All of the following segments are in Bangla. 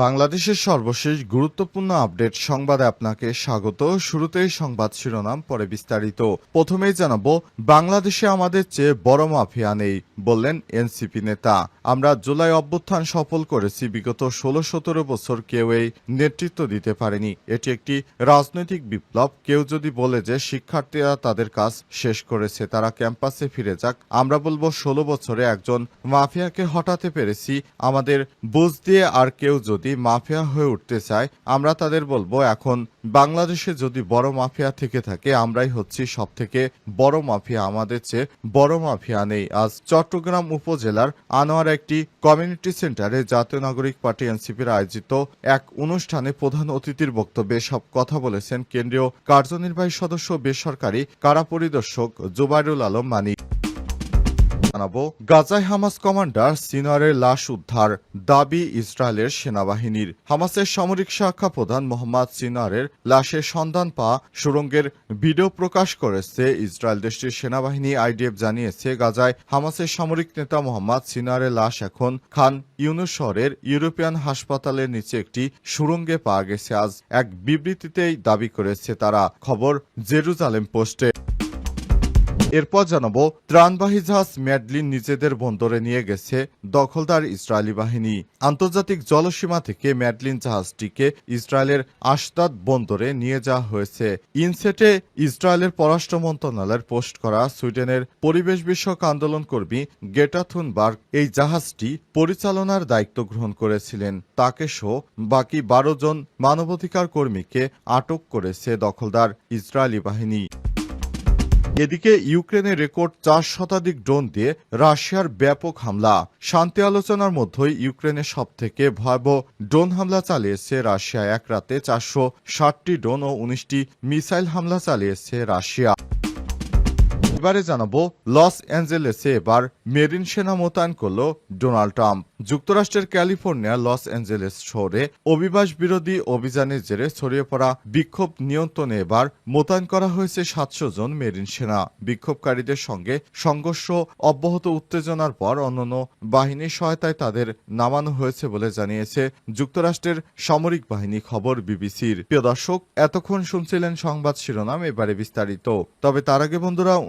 বাংলাদেশের সর্বশেষ গুরুত্বপূর্ণ আপডেট সংবাদে আপনাকে স্বাগত। শুরুতেই সংবাদ শিরোনাম, পরে বিস্তারিত। প্রথমেই জানাব, বাংলাদেশে আমাদের চেয়ে বড় মাফিয়া নেই, বললেন এনসিপি নেতা। আমরা জুলাই অভ্যুত্থান সফল করেছি, বিগত ষোলো সতেরো বছর কেউ এই নেতৃত্ব দিতে পারেনি। এটি একটি রাজনৈতিক বিপ্লব। কেউ যদি বলে যে শিক্ষার্থীরা তাদের কাজ শেষ করেছে, তারা ক্যাম্পাসে ফিরে যাক। আমরা বলব, ষোলো বছরে একজন মাফিয়াকে হটাতে পেরেছি। আমাদের বুঝ দিয়ে আর কেউ যদি মাফিয়া হয়ে উঠতে চায়, আমরা তাদের বলব, এখন বাংলাদেশে যদি বড় মাফিয়া থেকে থাকে, আমরাই হচ্ছি সব থেকে বড় মাফিয়া। আমাদের চেয়ে বড় মাফিয়া নেই। আজ চট্টগ্রাম উপজেলার আনোয়ার একটি কমিউনিটি সেন্টারে জাতীয় নাগরিক পার্টি এনসিপির আয়োজিত এক অনুষ্ঠানে প্রধান অতিথির বক্তব্যে সব কথা বলেছেন কেন্দ্রীয় কার্যনির্বাহী সদস্য বেসরকারি কারা পরিদর্শক জুবাইরুল আলম মানি। জানাব, গাজায় হামাস কমান্ডার সিনারের লাশ উদ্ধার, দাবি ইসরায়েলের সেনাবাহিনীর। হামাসের সামরিক শাখা প্রধান মোহাম্মদ সিনারের লাশের সন্ধান পাওয়া সুরঙ্গের ভিডিও প্রকাশ করেছে। ইসরায়েল দেশটির সেনাবাহিনী আইডিএফ জানিয়েছে, গাজায় হামাসের সামরিক নেতা মোহাম্মদ সিনারের লাশ এখন খান ইউনুস শহরের ইউরোপিয়ান হাসপাতালের নিচে একটি সুরঙ্গে পাওয়া গেছে। আজ এক বিবৃতিতেই দাবি করেছে তারা। খবর জেরুজালেম পোস্টে। এরপর জানাব, ত্রাণবাহী জাহাজ ম্যাডলিন নিজেদের বন্দরে নিয়ে গেছে দখলদার ইসরায়েলি বাহিনী। আন্তর্জাতিক জলসীমা থেকে ম্যাডলিন জাহাজটিকে ইসরায়েলের আশতাদ বন্দরে নিয়ে যাওয়া হয়েছে। ইনসেটে ইসরায়েলের পররাষ্ট্র মন্ত্রণালয়ের পোস্ট করা সুইডেনের পরিবেশ বিষয়ক আন্দোলন কর্মী গেটা থুনবার্গ এই জাহাজটি পরিচালনার দায়িত্ব গ্রহণ করেছিলেন। তাকে সহ বাকি বারো জন মানবাধিকার কর্মীকে আটক করেছে দখলদার ইসরায়েলি বাহিনী। এদিকে ইউক্রেনে রেকর্ড চার শতাধিক ড্রোন দিয়ে রাশিয়ার ব্যাপক হামলা। শান্তি আলোচনার মধ্যেই ইউক্রেনে সব থেকে ভয়াবহ ড্রোন হামলা চালিয়েছে রাশিয়া। এক রাতে চারশো ষাটটি ড্রোন ও উনিশটি মিসাইল হামলা চালিয়েছে রাশিয়া। এবারে জানাব লস অ্যাঞ্জেলেসে এবার মেরিন সেনা মোতায়েন করল ডোনাল্ড ট্রাম্প। যুক্তরাষ্ট্রের ক্যালিফোর্নিয়া লস অ্যাঞ্জেলেস শহরে অভিবাস বিরোধী অভিযানের জেরে ছড়িয়ে পড়া বিক্ষোভ নিয়ন্ত্রণে এবার মোতায়েন করা হয়েছে সাতশো জন মেরিন সেনা। বিক্ষোভকারীদের সঙ্গে সংঘর্ষ, অব্যাহত উত্তেজনার পর অন্যান্য বাহিনীর সহায়তায় তাদের নামানো হয়েছে বলে জানিয়েছে যুক্তরাষ্ট্রের সামরিক বাহিনী খবর বিবিসির। প্রিয় দর্শক, এতক্ষণ শুনছিলেন সংবাদ শিরোনাম, এবারে বিস্তারিত। তবে তার আগে বন্ধুরা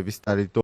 বিস্তারিত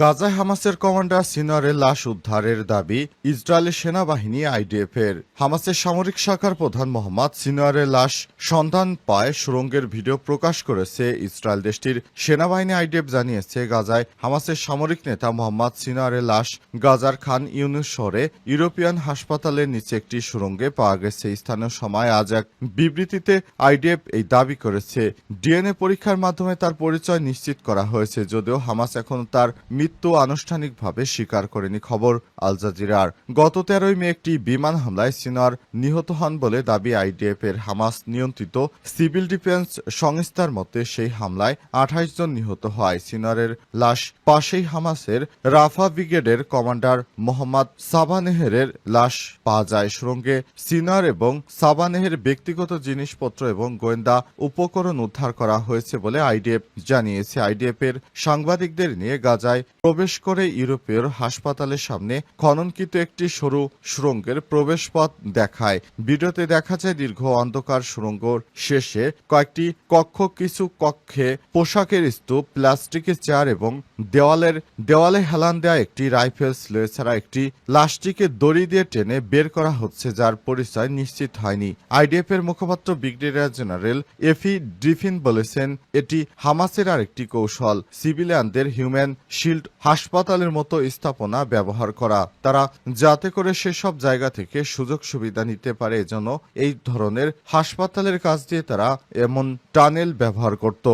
গাজায় হামাসের কমান্ডার সিনারের লাশ উদ্ধারের দাবি ইসরায়েলের সেনাবাহিনী আইডিএফ এর। হামাসের সামরিক শাখার প্রধান মোহাম্মদ সিনারের লাশ সন্ধান পায় সুরঙ্গের ভিডিও প্রকাশ করেছে ইসরায়েল দেশটির সেনাবাহিনী আইডিএফ জানিয়েছে গাজায় হামাসের সামরিক নেতা মোহাম্মদ সিনারের লাশ গাজার খান ইউনুস শহরে ইউরোপিয়ান হাসপাতালের নিচে একটি সুরঙ্গে পাওয়া গেছে। স্থানীয় সময় আজ এক বিবৃতিতে আইডিএফ এই দাবি করেছে। ডিএনএ পরীক্ষার মাধ্যমে তার পরিচয় নিশ্চিত করা হয়েছে, যদিও হামাস এখন তার মৃত্যু আনুষ্ঠানিকভাবে স্বীকার করেনি খবর আল জাজিরার। গত তেরোই মে একটি বিমান হামলায় সিনার নিহত হন বলে দাবি আইডিএফ এর হামাস নিয়ন্ত্রিত সিভিল ডিফেন্স সংস্থার মতে সেই হামলায় আঠাইশ জন নিহত হয়। সিনারের লাশ পাশেই হামাসের রাফা ব্রিগেডের কমান্ডার মোহাম্মদ সাবানেহেরের লাশ পাওয়া যায়। সুরঙ্গে সিনার এবং সাবানেহের ব্যক্তিগত জিনিসপত্র এবং গোয়েন্দা উপকরণ উদ্ধার করা হয়েছে বলে আইডিএফ জানিয়েছে। আইডিএফ এর সাংবাদিকদের নিয়ে গাজায় প্রবেশ করে ইউরোপের হাসপাতালের সামনে খননকৃত একটি সরু সুরঙ্গের প্রবেশপথ দেখায়। ভিডিওতে দেখা যায় দীর্ঘ অন্ধকার সুরঙ্গ শেষে কয়েকটি কক্ষ, কিছু কক্ষে পোশাকের স্তূপ প্লাস্টিকের চেয়ার এবং দেওয়ালের, দেওয়ালে হেলান দেওয়া একটি রাইফেল স্লো এছাড়া একটি লাশটিকে দড়ি দিয়ে টেনে বের করা হচ্ছে, যার পরিচয় নিশ্চিত হয়নি। আইডিএফ এর মুখপাত্র ব্রিগেডিয়ার জেনারেল এফি ড্রিফিন বলেছেন, এটি হামাসের আরেকটি কৌশল। সিভিলিয়ানদের হিউম্যান শিল্ড হাসপাতালের মতো স্থাপনা ব্যবহার করা। তারা যাতে করে সেসব জায়গা থেকে সুযোগ সুবিধা নিতে পারে এজন্য এই ধরনের হাসপাতালের কাজ দিয়ে তারা এমন টানেল ব্যবহার করত।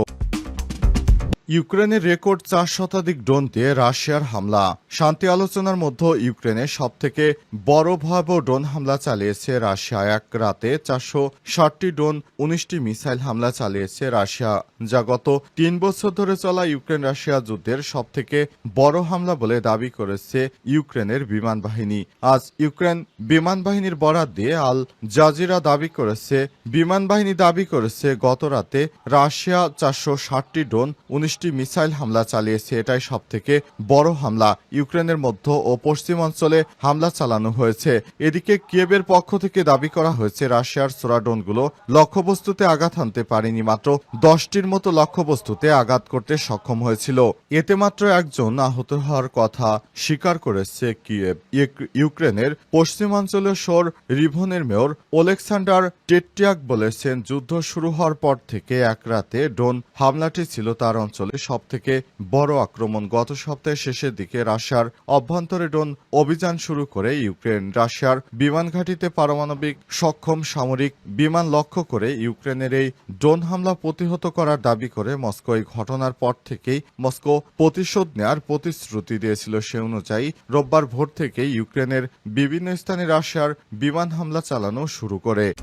ইউক্রেনের রেকর্ড চার শতাধিক ড্রোন দিয়ে রাশিয়ার হামলা। শান্তি আলোচনার মধ্যে ইউক্রেনে সবথেকে বড় ভয়াবহ ড্রোন হামলা চালিয়েছে রাশিয়া। এক রাতে চারশো ষাটটি ড্রোন, উনিশটি মিসাইল হামলা চালিয়েছে রাশিয়া, যা গত তিন বছর ধরে চলা ইউক্রেন রাশিয়া যুদ্ধের সবথেকে বড় হামলা বলে দাবি করেছে ইউক্রেনের বিমান বাহিনী। আজ ইউক্রেন বিমান বাহিনীর বরাত দিয়ে আল জাজিরা দাবি করেছে। বিমান বাহিনী দাবি করেছে, গত রাতে রাশিয়া চারশো ষাটটি ড্রোন উনিশটি মিসাইল হামলা চালিয়েছে। এটাই সব থেকে বড় হামলা। ইউক্রেনের মধ্য ও পশ্চিমাঞ্চলে হামলা চালানো হয়েছে। এদিকে কিয়েবের পক্ষ থেকে দাবি করা হয়েছে, রাশিয়ার সোরা ড্রোনগুলো লক্ষ্যবস্তুতে আঘাত হানতে পারেনি। মাত্র দশটির মতো লক্ষ্যবস্তুতে আঘাত করতে সক্ষম হয়েছিল। এতে মাত্র একজন আহত হওয়ার কথা স্বীকার করেছে ইউক- ইউক্রেনের পশ্চিমাঞ্চলীয় শোর রিভনের মেয়র ওলেকসান্ডার টেট্টিয়াক বলেছেন, যুদ্ধ শুরু হওয়ার পর থেকে এক রাতে ড্রোন হামলাটি ছিল তার অঞ্চলে। সব থেকে বড় আক্রমণ গত সপ্তাহের শেষের দিকে রাশিয়ার অভ্যন্তরে ড্রোন অভিযান শুরু করে ইউক্রেন। রাশিয়ার বিমান ঘাঁটিতে পারমাণবিক সক্ষম সামরিক বিমান লক্ষ্য করে ইউক্রেনের এই ড্রোন হামলা প্রতিহত করার দাবি করে মস্কো। এই ঘটনার পর থেকেই মস্কো প্রতিশোধ নেয়ার প্রতিশ্রুতি দিয়েছিল। সে অনুযায়ী রোববার ভোর থেকে ইউক্রেনের বিভিন্ন স্থানে রাশিয়ার বিমান হামলা চালানো শুরু করে।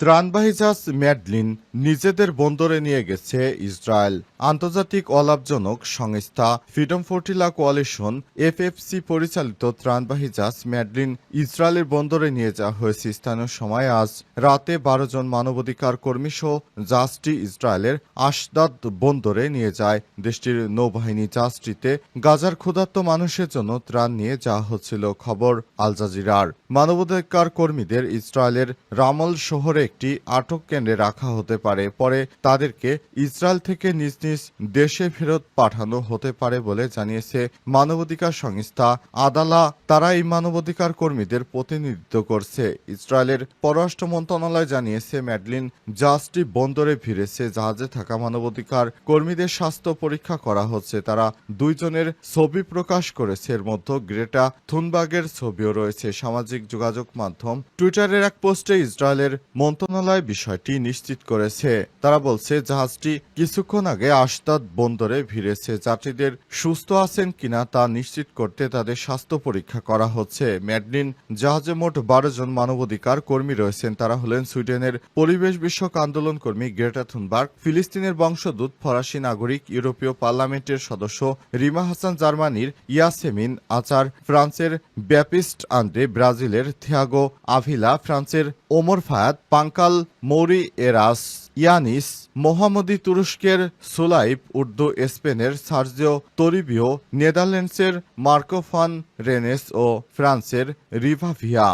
ত্রাণবাহী জাহাজ ম্যাডলিন নিজেদের বন্দরে নিয়ে গেছে ইসরায়েল। আন্তর্জাতিক অলাভজনক সংস্থা ফ্রিডম ফোর্টিলা কোয়ালিশন, এফএফসি পরিচালিত ত্রাণবাহী জাহাজ ম্যাডলিন ইসরায়েলের বন্দরে নিয়ে যাওয়া হয়েছে। স্থানীয় সময় আজ রাতে বারো জন মানবাধিকার কর্মী সহ জাহাজটি ইসরায়েলের আশদাদ বন্দরে নিয়ে যায়। দেশটির নৌবাহিনী জাহাজটিতে গাজার ক্ষুধার্ত মানুষের জন্য ত্রাণ নিয়ে যাওয়া হচ্ছিল। খবর আল জাজিরার। মানবাধিকার কর্মীদের ইসরায়েলের রামল শহরে একটি আটক কেন্দ্রে রাখা হতে পারে। পরে তাদেরকে ইসরায়েল থেকে নিজ নিজ দেশে ফেরত পাঠানো হতে পারে বলে জানিয়েছে মানবাধিকার সংস্থা আদালা। তারা এই মানবাধিকার কর্মীদের প্রতিনিধিত্ব করছে। ইসরায়েলের পররাষ্ট্র মন্ত্রণালয় জানিয়েছে, ম্যাডলিন, জাহাজটি বন্দরে ভিড়েছে জাহাজে থাকা মানবাধিকার কর্মীদের স্বাস্থ্য পরীক্ষা করা হচ্ছে। তারা দুইজনের ছবি প্রকাশ করেছে। এর মধ্যে গ্রেটা থুনবাগের ছবিও রয়েছে। সামাজিক যোগাযোগ মাধ্যম টুইটারের এক পোস্টে ইসরায়েলের মন্ত্রণালয় বিষয়টি নিশ্চিত করেছে। তারা বলছে, জাহাজটি কিছুক্ষণ আগে আস্তাদ বন্দরে ভিড়েছে। যাত্রীদের সুস্থ আছেন কিনা তা নিশ্চিত করতে তাদের স্বাস্থ্য পরীক্ষা করা হচ্ছে। ম্যাডলিন জাহাজে মোট বারো জন মানবাধিকার কর্মী রয়েছেন। তারা হলেন সুইডেনের পরিবেশ বিষয়ক আন্দোলন কর্মী গ্রেটা থুনবার্গ, ফিলিস্তিনের বংশদূত ফরাসি নাগরিক, ইউরোপীয় পার্লামেন্টের সদস্য রিমা হাসান জার্মানির, ইয়াসেমিন আচার, ফ্রান্সের ব্যাপিস্ট আন্দ্রে ব্রাজিলের থিয়াগো আভিলা, ফ্রান্সের ওমর ফায়াদ পাঙ্কাল মৌরি এরাস ইয়ানিস, মোহাম্মদী তুরস্কের সুলাইপ উর্দু স্পেনের সার্জিও তরিবিও নেদারল্যান্ডসের মার্কোফান রেনেস ও ফ্রান্সের রিভাভিয়া